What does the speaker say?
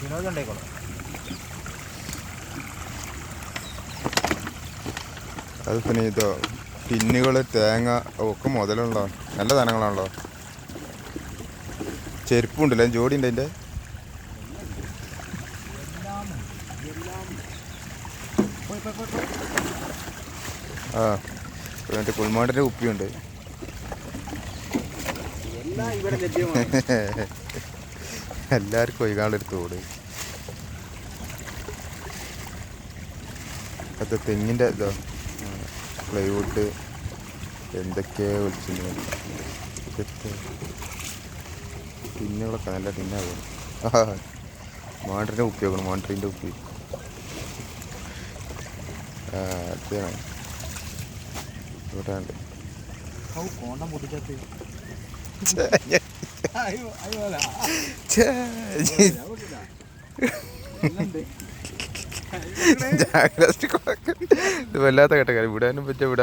വിനോദം ഉണ്ടായിക്കോളാം അത് പിന്നെ ഇതോ പിന്നുകൾ തേങ്ങ ഒക്കെ മുതലുണ്ടോ? നല്ല സാധനങ്ങളാണല്ലോ. ചെരുപ്പുണ്ടല്ലേ? ജോഡി ഉണ്ട് അതിന്റെ? ആ മറ്റേ കുൾമാണ്ടിന്റെ കുപ്പിയുണ്ട്. എല്ലാം ഇവിടെ ലഭ്യമാണ്. എല്ലാവർക്കും ഒഴുകാനുള്ളൊരു തോട്. അത് തെങ്ങിന്റെ ഇതോ പ്ലൈവുഡ് എന്തൊക്കെയോ വിളിച്ചിട്ടുണ്ട് ഇതൊക്കെ പിന്നുകളൊക്കെ നല്ല പിന്നാകും ആ മാണ്ടറിന്റെ ഉപ്പി നോക്കണം മോണ്ടറിന്റെ ഉപ്പി അതാണ് ഇവിടെ ഉണ്ട് ജാഗ്രത ഇത് വല്ലാത്ത കേട്ട കാര്യം വിടാനും പറ്റിയ വിടാൻ